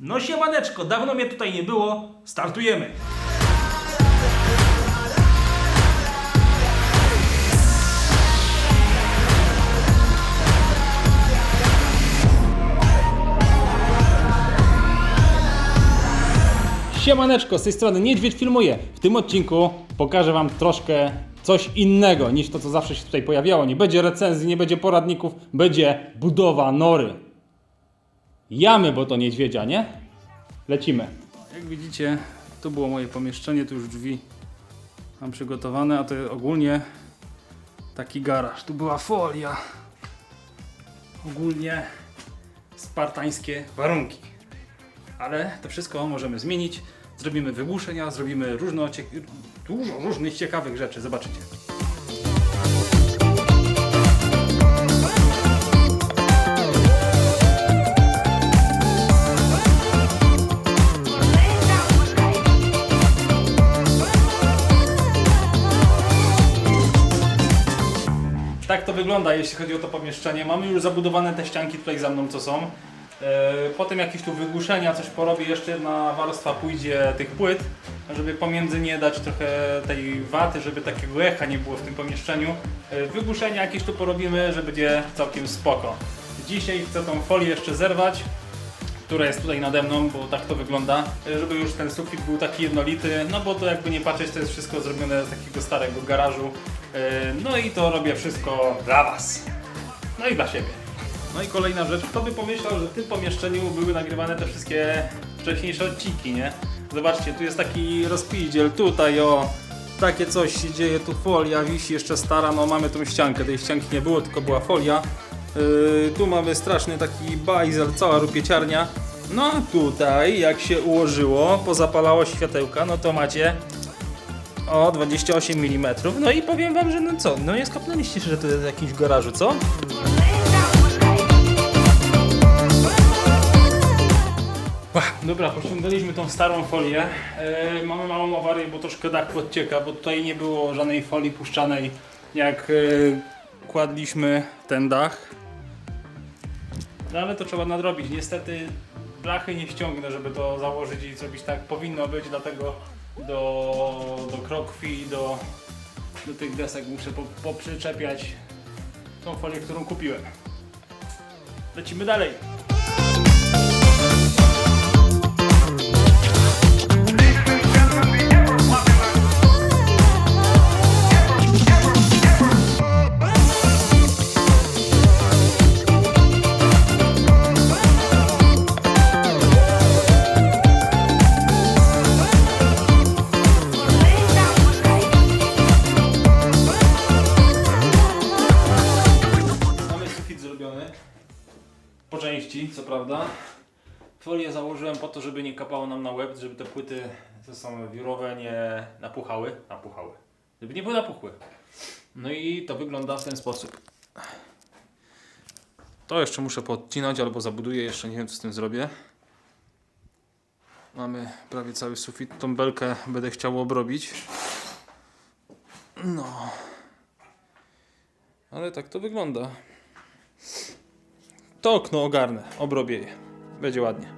No siemaneczko, dawno mnie tutaj nie było, startujemy! Siemaneczko, z tej strony Niedźwiedź filmuje. W tym odcinku pokażę Wam troszkę coś innego niż to, co zawsze się tutaj pojawiało. Nie będzie recenzji, nie będzie poradników, będzie budowa nory. Jamy, bo to niedźwiedzia, nie? Lecimy. Jak widzicie, tu było moje pomieszczenie, tu już drzwi mam przygotowane, a to ogólnie taki garaż. Tu była folia. Ogólnie spartańskie warunki ale to wszystko możemy zmienić. Zrobimy wygłuszenia, zrobimy różno, cie- dużo różnych ciekawych rzeczy. Zobaczycie. Wygląda, jeśli chodzi o to pomieszczenie. Mamy już zabudowane te ścianki tutaj za mną, co są. E, Potem jakieś tu wygłuszenia, coś porobię, jeszcze jedna warstwa pójdzie tych płyt, żeby pomiędzy nie dać trochę tej waty, żeby takiego echa nie było w tym pomieszczeniu. E, Wygłuszenia jakieś tu porobimy, że będzie całkiem spoko. Dzisiaj chcę tą folię jeszcze zerwać, która jest tutaj nade mną, bo tak to wygląda, e, żeby już ten sufit był taki jednolity, no bo to jakby nie patrzeć, to jest wszystko zrobione z takiego starego garażu. E, No i to robię wszystko dla Was. No i dla siebie. No i kolejna rzecz, kto by pomyślał, że w tym pomieszczeniu były nagrywane te wszystkie wcześniejsze odcinki, nie? Zobaczcie, tu jest taki rozpiździel, tutaj o, takie coś się dzieje, tu folia wisi jeszcze stara, no mamy tą ściankę, tej ścianki nie było, tylko była folia. Yy, tu mamy straszny taki bajzel, cała rupieciarnia. No a tutaj, jak się ułożyło, pozapalało światełka, no to macie o 28 mm. No i powiem wam, że no co, no nie skapnęliście się, że to jest w jakimś garażu, co? Dobra, pociągnęliśmy tą starą folię. E, mamy małą awarię, bo troszkę dach podcieka, bo tutaj nie było żadnej folii puszczanej, jak e, kładliśmy ten dach. No ale to trzeba nadrobić. Niestety blachy nie ściągnę, żeby to założyć i zrobić tak powinno być, dlatego do, do krokwi, do, do tych desek muszę po, poprzyczepiać tą folię, którą kupiłem. Lecimy dalej. Kapało nam na łeb, żeby te płyty, co są wiórowe, nie napuchały. Napuchały. Żeby nie były napuchłe. No i to wygląda w ten sposób. To jeszcze muszę podcinać albo zabuduję, jeszcze nie wiem co z tym zrobię. Mamy prawie cały sufit. Tą belkę będę chciał obrobić. No. Ale tak to wygląda. To okno ogarnę, obrobię je. Będzie ładnie.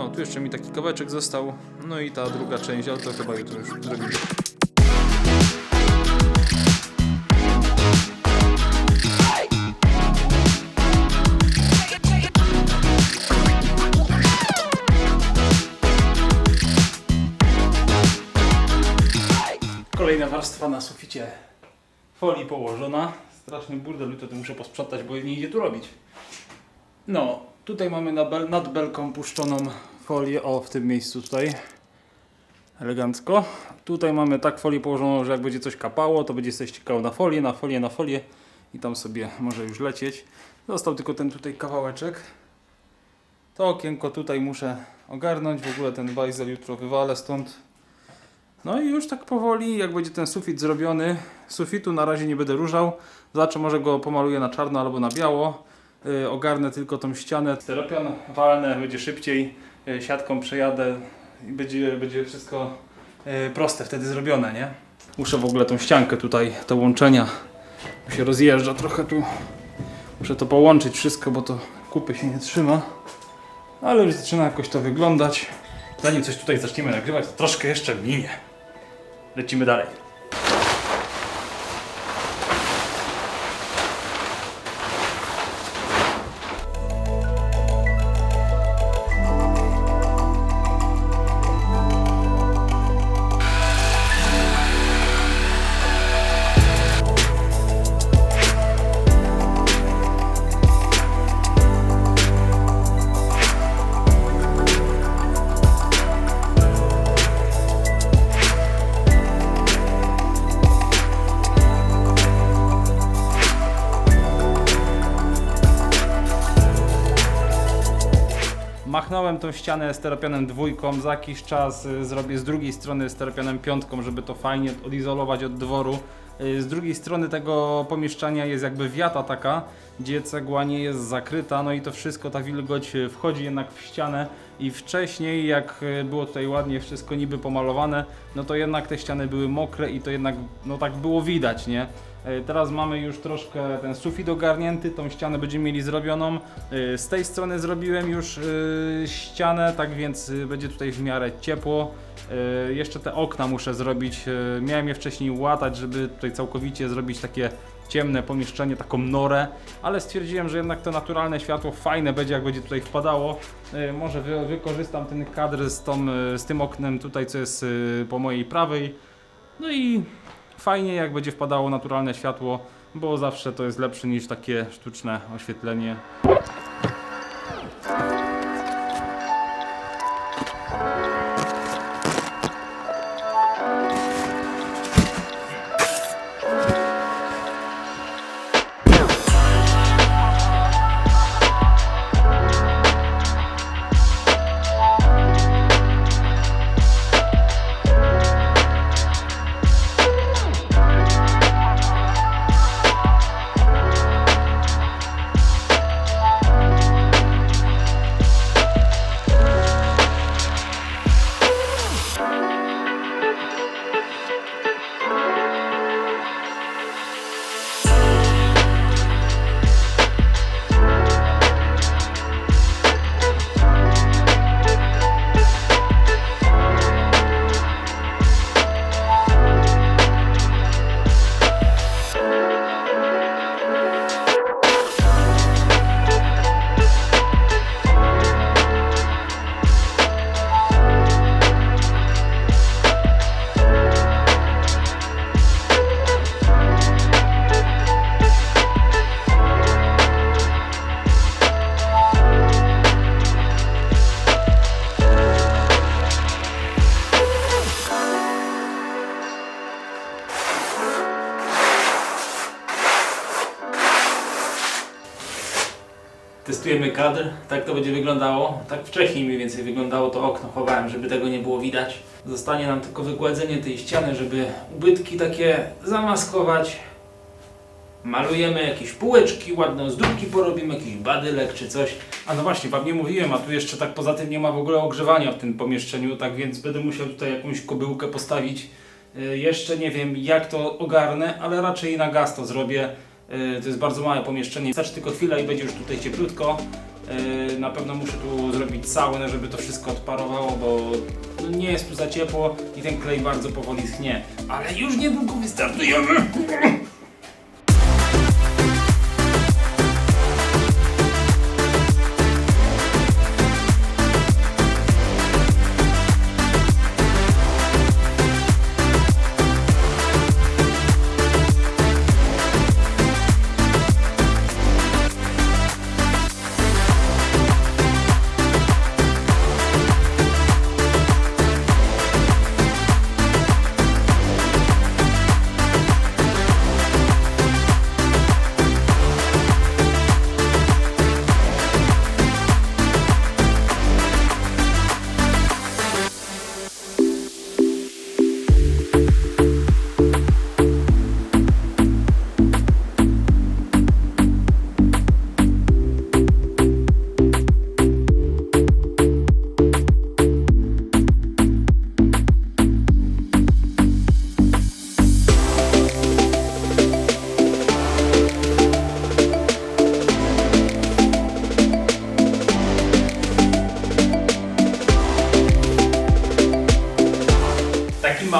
No, tu jeszcze mi taki kawałeczek został. No i ta druga część, ale to chyba jutro już zrobimy. Kolejna warstwa na suficie folii położona. Straszny burdel, to, muszę posprzątać, bo nie idzie tu robić. No, tutaj mamy na bel, nad belką puszczoną folię, o w tym miejscu tutaj. Elegancko. Tutaj mamy tak folię położoną, że jak będzie coś kapało, to będzie sobie ściekało na folię, na folię, na folię i tam sobie może już lecieć. Został tylko ten tutaj kawałeczek. To okienko tutaj muszę ogarnąć, w ogóle ten bajzel jutro wywalę stąd. No i już tak powoli, jak będzie ten sufit zrobiony, sufitu na razie nie będę różał. Zobaczę, może go pomaluję na czarno albo na biało. Yy, ogarnę tylko tą ścianę. Steropian walnę, będzie szybciej. Yy, siatką przejadę i będzie, będzie wszystko yy, proste wtedy zrobione, nie? Muszę w ogóle tą ściankę tutaj, te łączenia. Bo się rozjeżdża trochę tu. Muszę to połączyć wszystko, bo to kupy się nie trzyma. ale już zaczyna jakoś to wyglądać. Zanim coś tutaj zaczniemy nagrywać, troszkę jeszcze minie. Lecimy dalej. Machnąłem tą ścianę steropianem dwójką, za jakiś czas y, zrobię z drugiej strony steropianem piątką, żeby to fajnie odizolować od dworu. Y, Z drugiej strony tego pomieszczenia jest jakby wiata taka, gdzie cegła nie jest zakryta, no i to wszystko, ta wilgoć y, wchodzi jednak w ścianę i wcześniej jak y, było tutaj ładnie wszystko niby pomalowane, no to jednak te ściany były mokre i to jednak no tak było widać, nie? E, Teraz mamy już troszkę ten sufit ogarnięty, tą ścianę będziemy mieli zrobioną. E, Z tej strony zrobiłem już e, ścianę, tak więc e, będzie tutaj w miarę ciepło. E, Jeszcze te okna muszę zrobić. e, Miałem je wcześniej łatać, żeby tutaj całkowicie zrobić takie ciemne pomieszczenie, taką norę, ale stwierdziłem, że jednak to naturalne światło fajne będzie, jak będzie tutaj wpadało. E, Może wy, wykorzystam ten kadr z, tą, e, z tym oknem tutaj, co jest e, po mojej prawej. No i fajnie jak będzie wpadało naturalne światło, bo zawsze to jest lepsze niż takie sztuczne oświetlenie. Kadr, tak to będzie wyglądało. Tak wcześniej mniej więcej wyglądało to okno, chowałem, żeby tego nie było widać. Zostanie nam tylko wygładzenie tej ściany, żeby ubytki takie zamaskować. Malujemy jakieś półeczki, ładne zdróbki porobimy, jakiś badylek czy coś. A no właśnie, wam nie mówiłem, a tu jeszcze tak poza tym nie ma w ogóle ogrzewania w tym pomieszczeniu, tak więc będę musiał tutaj jakąś kobyłkę postawić. Y, Jeszcze nie wiem jak to ogarnę, ale raczej na gaz to zrobię. Y, To jest bardzo małe pomieszczenie, wystarczy tylko chwila i będzie już tutaj cieplutko. Y, Na pewno muszę tu zrobić saunę, żeby to wszystko odparowało, bo no nie jest tu za ciepło i ten klej bardzo powoli schnie. Ale już niedługo wystartujemy!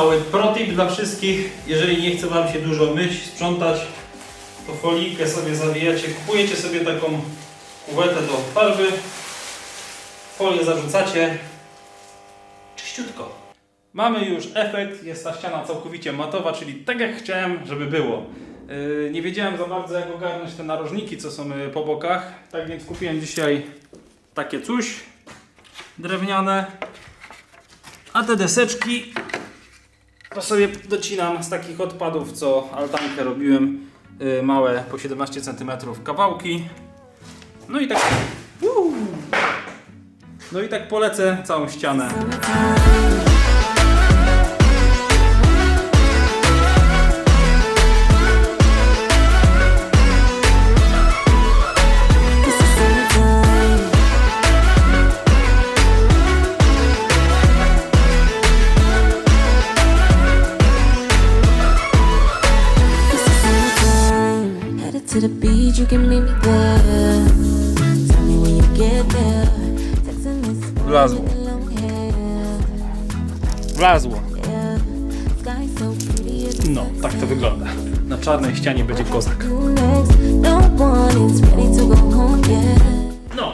Mały protip dla wszystkich. Jeżeli nie chce Wam się dużo myć, sprzątać, to folijkę sobie zawijacie. Kupujecie sobie taką kuwetę do farby. Folię zarzucacie. Czyściutko. Mamy już efekt, jest ta ściana całkowicie matowa, czyli tak jak chciałem, żeby było. Yy, nie wiedziałem za bardzo jak ogarnąć te narożniki, co są yy, po bokach, tak więc kupiłem dzisiaj takie coś drewniane. A te deseczki to sobie docinam z takich odpadów, co altankę robiłem. Yy, małe, po 17 cm kawałki. No i tak... Uuu. No i tak polecę całą ścianę. Wlazło. No, tak to wygląda. Na czarnej ścianie będzie kozak. No.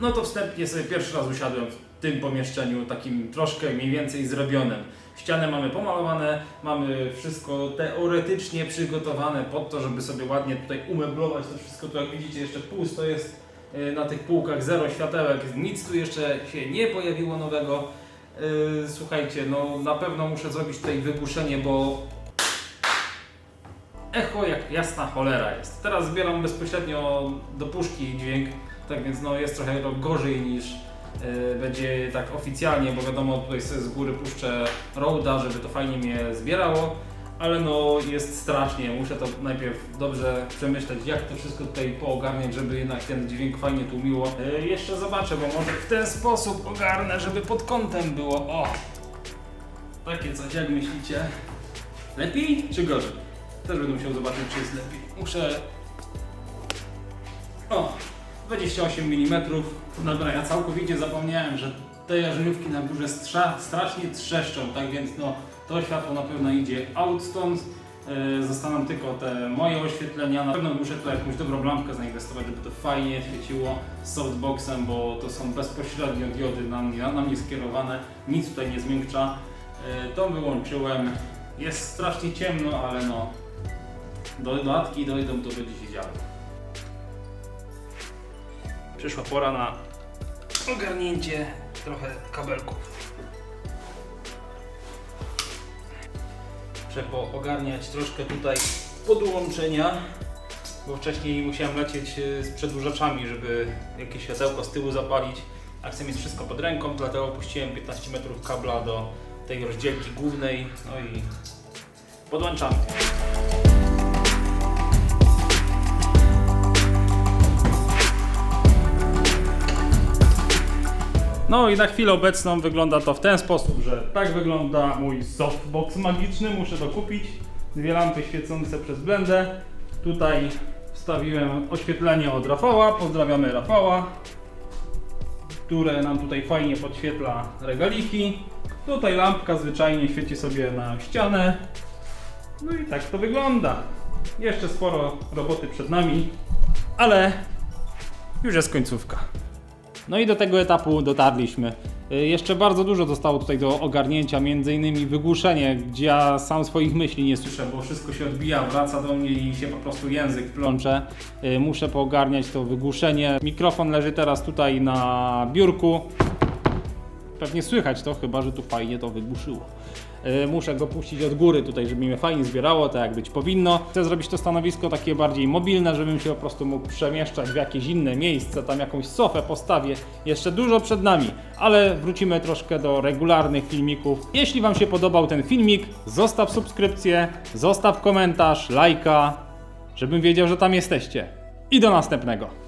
No, to wstępnie sobie pierwszy raz usiadłem w tym pomieszczeniu, takim troszkę mniej więcej zrobionym. Ściany mamy pomalowane, mamy wszystko teoretycznie przygotowane pod to, żeby sobie ładnie tutaj umeblować to wszystko. Tu jak widzicie jeszcze pusto jest yy, na tych półkach, zero światełek, nic tu jeszcze się nie pojawiło nowego. Yy, Słuchajcie, no na pewno muszę zrobić tutaj wygłuszenie, bo echo jak jasna cholera jest. Teraz zbieram bezpośrednio do puszki dźwięk, tak więc no jest trochę gorzej niż y, będzie tak oficjalnie, bo wiadomo tutaj sobie z góry puszczę Roda, żeby to fajnie mnie zbierało, ale no jest strasznie, muszę to najpierw dobrze przemyśleć, jak to wszystko tutaj poogarniać, żeby jednak ten dźwięk fajnie tłumiło. Y, jeszcze zobaczę, bo może w ten sposób ogarnę, żeby pod kątem było, o! Takie coś, jak myślicie? Lepiej czy gorzej? Też będę musiał zobaczyć, czy jest lepiej. Muszę. O, 28 mm. Dobra, ja całkowicie zapomniałem, że te jarzeniówki na górze strasznie trzeszczą, tak więc no to światło na pewno idzie out stąd. Yy, zostaną tylko te moje oświetlenia. Na pewno muszę tu jakąś dobrą lampkę zainwestować, żeby to fajnie świeciło z softboxem, bo to są bezpośrednio diody na mnie, na mnie skierowane. Nic tutaj nie zmiękcza. Yy, to wyłączyłem. Jest strasznie ciemno, ale no do dodatki dojdą, to będzie się działo. Przyszła pora na ogarnięcie trochę kabelków. Muszę poogarniać troszkę tutaj podłączenia, bo wcześniej musiałem lecieć y, z przedłużaczami, żeby jakieś światełko z tyłu zapalić. A chcę mieć wszystko pod ręką, dlatego puściłem 15 metrów kabla do tej rozdzielki głównej. No i podłączamy. No i na chwilę obecną wygląda to w ten sposób, że tak wygląda mój softbox magiczny, muszę dokupić. Dwie lampy świecące przez blendę. Tutaj wstawiłem oświetlenie od Rafała, pozdrawiamy Rafała, które nam tutaj fajnie podświetla regaliki. Tutaj lampka zwyczajnie świeci sobie na ścianę. No i tak to wygląda. Jeszcze sporo roboty przed nami, ale już jest końcówka. No i do tego etapu dotarliśmy. Y, Jeszcze bardzo dużo zostało tutaj do ogarnięcia, między innymi wygłuszenie, gdzie ja sam swoich myśli nie słyszę, bo wszystko się odbija, wraca do mnie i się po prostu język plącze. Y, Muszę poogarniać to wygłuszenie. Mikrofon leży teraz tutaj na biurku. Pewnie słychać to, chyba że tu fajnie to wygłuszyło. Y, Muszę go puścić od góry tutaj, żeby mnie fajnie zbierało, tak jak być powinno. Chcę zrobić to stanowisko takie bardziej mobilne, żebym się po prostu mógł przemieszczać w jakieś inne miejsce, tam jakąś sofę postawię. Jeszcze dużo przed nami, ale wrócimy troszkę do regularnych filmików. Jeśli Wam się podobał ten filmik, zostaw subskrypcję, zostaw komentarz, lajka, żebym wiedział, że tam jesteście. I do następnego.